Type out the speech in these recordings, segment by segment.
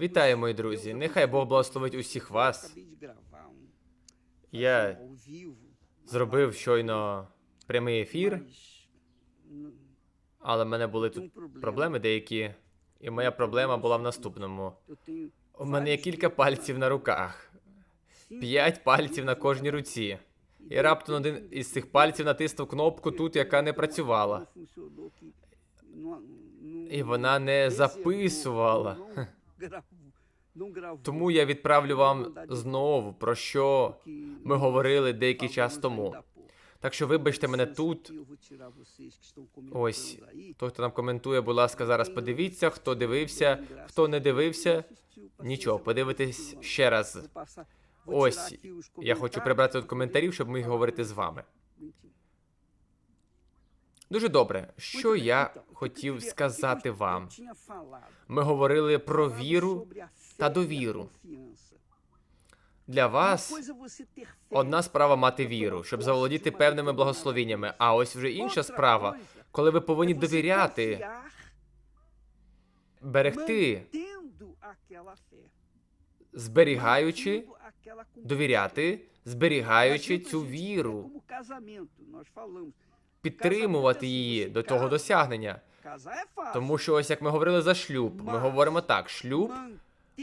Вітаю, мої друзі. Нехай Бог благословить усіх вас. Я зробив щойно прямий ефір, але в мене були тут проблеми деякі, і моя проблема була в наступному. У мене є кілька пальців на руках, п'ять пальців на кожній руці. І раптом один із цих пальців натиснув кнопку тут, яка не працювала. І вона не записувала. Тому я відправлю вам знову про що ми говорили деякий час тому. Так що вибачте мене тут. Ось той, хто нам коментує, будь ласка, зараз подивіться, хто дивився, хто не дивився. Нічого, подивитесь ще раз. Ось я хочу прибрати тут коментарів, щоб міг говорити з вами. Дуже добре. Що я хотів сказати вам? Ми говорили про віру та довіру. Для вас одна справа мати віру, щоб заволодіти певними благословіннями. А ось вже інша справа, коли ви повинні довіряти, берегти, зберігаючи, довіряти, зберігаючи цю віру, підтримувати її до того досягнення. Тому що ось як ми говорили за шлюб, ми говоримо так: шлюб,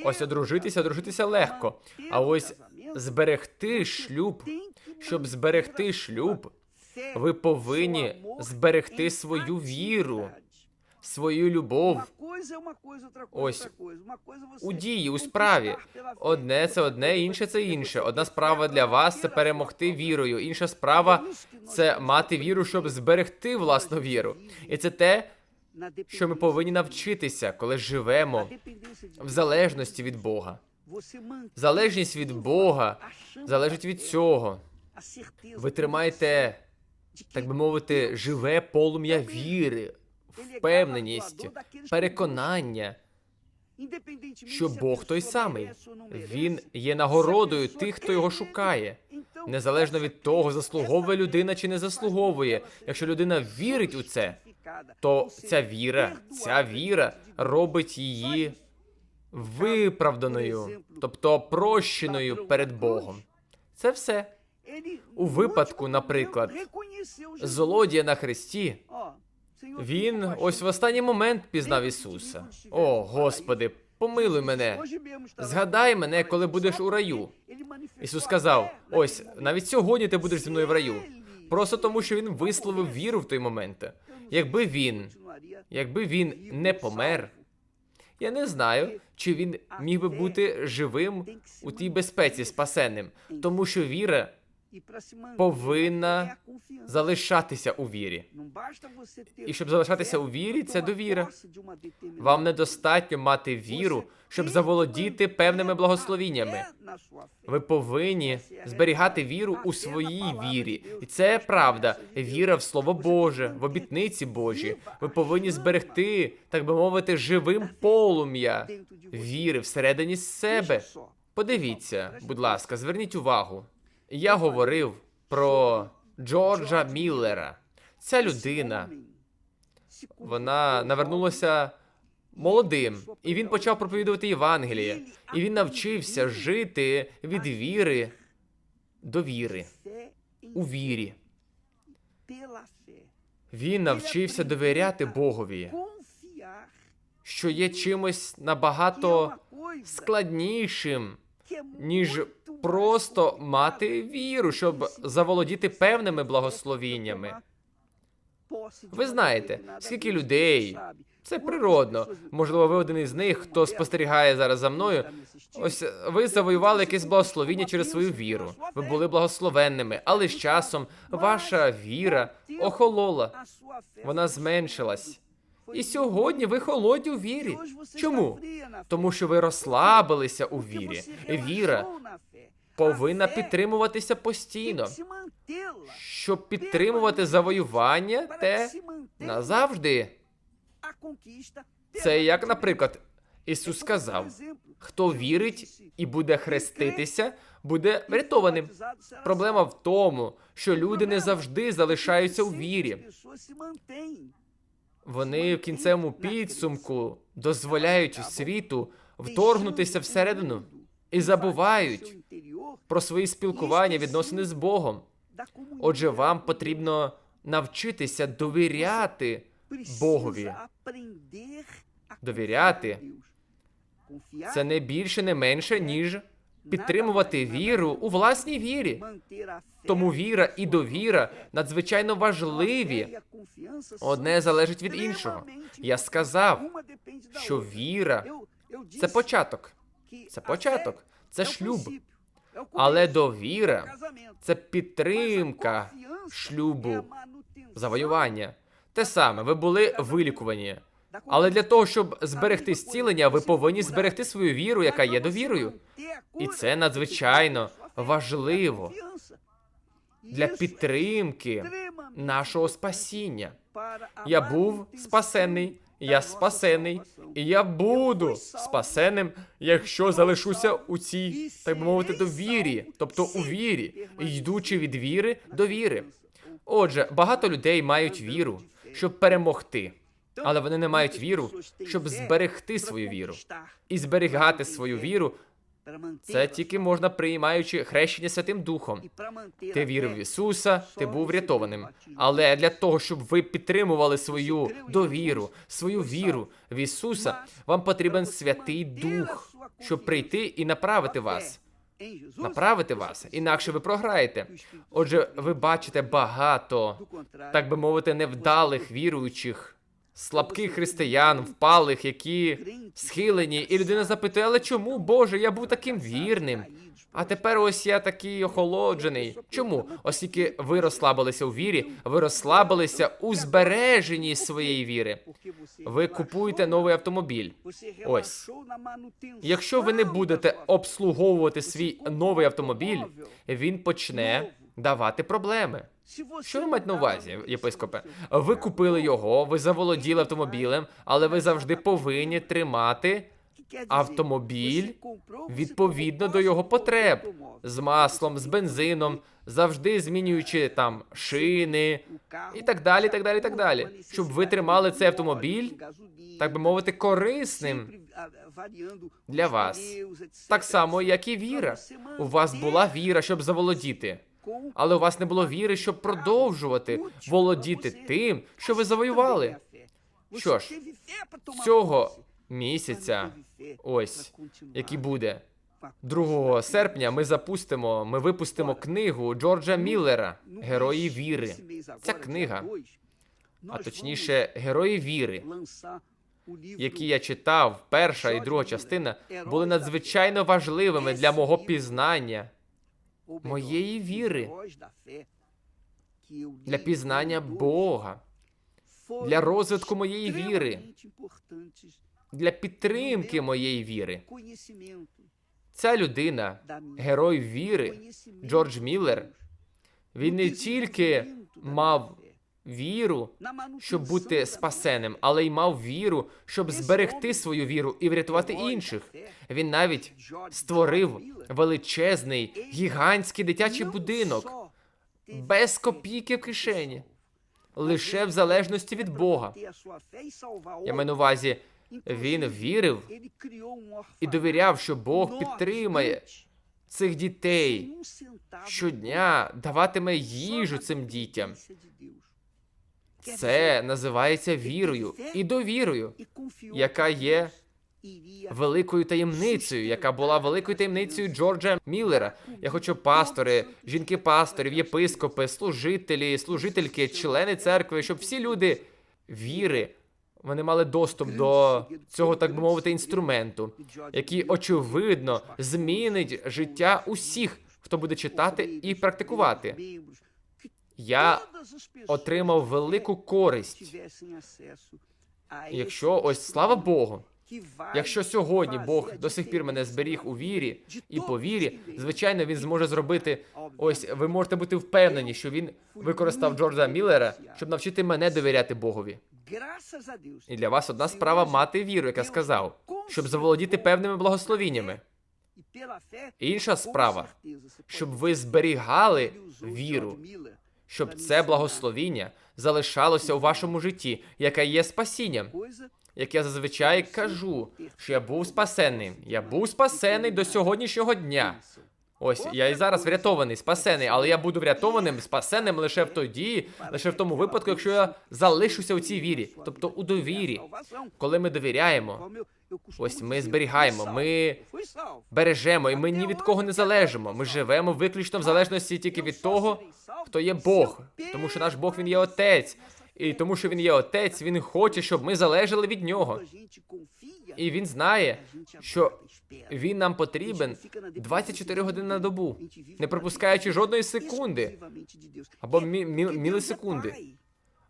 ось одружитися, одружитися легко. А ось зберегти шлюб, щоб зберегти шлюб, ви повинні зберегти свою віру, свою любов Ось у дії, у справі. Одне це одне, інше це інше. Одна справа для вас це перемогти вірою. Інша справа це мати віру, щоб зберегти власну віру. І це те, що ми повинні навчитися, коли живемо в залежності від Бога. Залежність від Бога залежить від цього. Ви тримаєте, так би мовити, живе полум'я віри, впевненість, переконання, що Бог той самий. Він є нагородою тих, хто його шукає. Незалежно від того, заслуговує людина чи не заслуговує. Якщо людина вірить у це, то ця віра, ця віра робить її виправданою, тобто прощеною перед Богом. Це все. У випадку, наприклад, Злодія на хресті. Він ось в останній момент пізнав Ісуса. О, Господи, помилуй мене. Згадай мене, коли будеш у раю. Ісус сказав: ось навіть сьогодні ти будеш зі мною в раю. Просто тому, що він висловив віру в той момент. Якби він, якби він не помер, я не знаю, чи він міг би бути живим у тій безпеці, спасенним, тому що віра повинна залишатися у вірі. І щоб залишатися у вірі, це довіра. Вам недостатньо мати віру, щоб заволодіти певними благословіннями. Ви повинні зберігати віру у своїй вірі, і це правда. Віра в слово Боже, в обітниці Божі. Ви повинні зберегти, так би мовити, живим полум'я віри всередині себе. Подивіться, будь ласка, зверніть увагу. Я говорив про Джорджа Міллера. Ця людина, вона навернулася молодим, і він почав проповідувати Євангеліє, і він навчився жити від віри до віри, у вірі. Він навчився довіряти Богові, що є чимось набагато складнішим, ніж просто мати віру, щоб заволодіти певними благословіннями. Ви знаєте, скільки людей, це природно. Можливо, ви один із них, хто спостерігає зараз за мною. Ось ви завоювали якесь благословіння через свою віру. Ви були благословенними, але з часом ваша віра охолола, вона зменшилась. І сьогодні ви холодні у вірі. Чому? Тому що ви розслабилися у вірі. Віра повинна підтримуватися постійно, щоб підтримувати завоювання те назавжди. Це як, наприклад, Ісус сказав: хто вірить і буде хреститися, буде врятованим. Проблема в тому, що люди не завжди залишаються у вірі. Вони в кінцевому підсумку дозволяють світу вторгнутися всередину і забувають про свої спілкування, відносини з Богом. Отже, вам потрібно навчитися довіряти Богові. Довіряти Це не більше, не менше, ніж підтримувати віру у власній вірі. Тому віра і довіра надзвичайно важливі. Одне залежить від іншого. Я сказав, що віра це початок, це початок, це шлюб. Але довіра це підтримка шлюбу, завоювання. Те саме, ви були вилікувані. Але для того, щоб зберегти зцілення, ви повинні зберегти свою віру, яка є довірою. І це надзвичайно важливо для підтримки нашого спасіння. Я був спасений, я спасений, і я буду спасеним, якщо залишуся у цій, так би мовити, довірі, тобто у вірі, йдучи від віри до віри. Отже, багато людей мають віру, щоб перемогти, але вони не мають віру, щоб зберегти свою віру. І зберігати свою віру це тільки можна приймаючи хрещення Святим Духом. Ти вірив в Ісуса, ти був врятованим. Але для того, щоб ви підтримували свою довіру, свою віру в Ісуса, вам потрібен Святий Дух, щоб прийти і направити вас. Направити вас, інакше ви програєте. Отже, ви бачите багато, так би мовити, невдалих віруючих, слабких християн, впалих, які схилені, і людина запитує, але чому, Боже, я був таким вірним? А тепер ось я такий охолоджений. Чому? Оскільки ви розслабилися у вірі, ви розслабилися у збереженні своєї віри. Ви купуєте новий автомобіль. Ось. Якщо ви не будете обслуговувати свій новий автомобіль, він почне давати проблеми. Що ви маєте на увазі, єпископе? Ви купили його, ви заволоділи автомобілем, але ви завжди повинні тримати автомобіль відповідно до його потреб з маслом, з бензином, завжди змінюючи там шини і так далі, так далі, так далі, щоб ви тримали цей автомобіль, так би мовити, корисним для вас. Так само, як і віра. У вас була віра, щоб заволодіти. Але у вас не було віри, щоб продовжувати володіти тим, що ви завоювали. Що ж, цього місяця, ось який буде 2 серпня, ми запустимо, ми випустимо книгу Джорджа Міллера Герої віри. Ця книга, а точніше, герої віри, які я читав, перша і друга частина, були надзвичайно важливими для мого пізнання, моєї віри, для пізнання Бога, для розвитку моєї віри, для підтримки моєї віри. Ця людина, герой віри, Джордж Міллер, він не тільки мав віру, щоб бути спасеним, але й мав віру, щоб зберегти свою віру і врятувати інших. Він навіть створив величезний, гігантський дитячий будинок без копійки в кишені, лише в залежності від Бога. Я маю на увазі, він вірив і довіряв, що Бог підтримає цих дітей. Щодня, даватиме їжу цим дітям. Це називається вірою і довірою, яка є великою таємницею, яка була великою таємницею Джорджа Міллера. Я хочу пастори, жінки пасторів, єпископи, служителі, служительки, члени церкви, щоб всі люди віри. Вони мали доступ до цього, так би мовити, інструменту, який очевидно змінить життя усіх, хто буде читати і практикувати. Я отримав велику користь, якщо ось слава Богу. Якщо сьогодні Бог до сих пір мене зберіг у вірі і по вірі, звичайно, він зможе зробити. Ось ви можете бути впевнені, що він використав Джорджа Міллера, щоб навчити мене довіряти Богові. І для вас одна справа мати віру, як я сказав, щоб заволодіти певними благословіннями. Інша справа, щоб ви зберігали віру, щоб це благословіння залишалося у вашому житті, яке є спасінням. як я зазвичай кажу, що я був спасений. Я був спасений до сьогоднішнього дня. Ось я і зараз врятований, спасений, але я буду врятованим, спасеним лише в тоді, лише в тому випадку, якщо я залишуся у цій вірі, тобто у довірі. Коли ми довіряємо, ось ми зберігаємо, ми бережемо, і ми ні від кого не залежимо. Ми живемо виключно в залежності тільки від того, хто є Бог, тому що наш Бог він є отець. І тому, що він є отець, він хоче, щоб ми залежали від нього. І він знає, що він нам потрібен 24 години на добу, не пропускаючи жодної секунди або мі- мі- мілісекунди.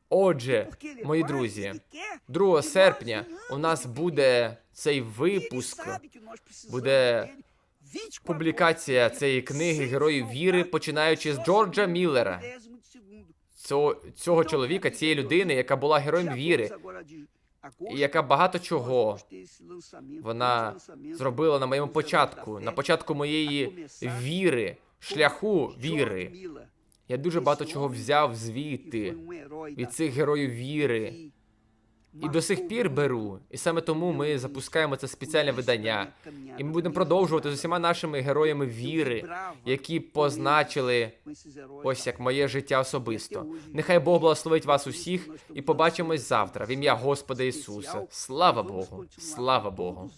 Отже, мої друзі, 2 серпня у нас буде цей випуск, буде публікація цієї книги Героїв віри, починаючи з Джорджа Міллера, цього, цього чоловіка, цієї людини, яка була героєм віри, і яка багато чого вона зробила на моєму початку, на початку моєї віри, шляху віри. Я дуже багато чого взяв звідти від цих героїв віри. І до сих пір беру. І саме тому ми запускаємо це спеціальне видання. І ми будемо продовжувати з усіма нашими героями віри, які позначили ось як моє життя особисто. Нехай Бог благословить вас усіх і побачимось завтра в ім'я Господа Ісуса. Слава Богу! Слава Богу!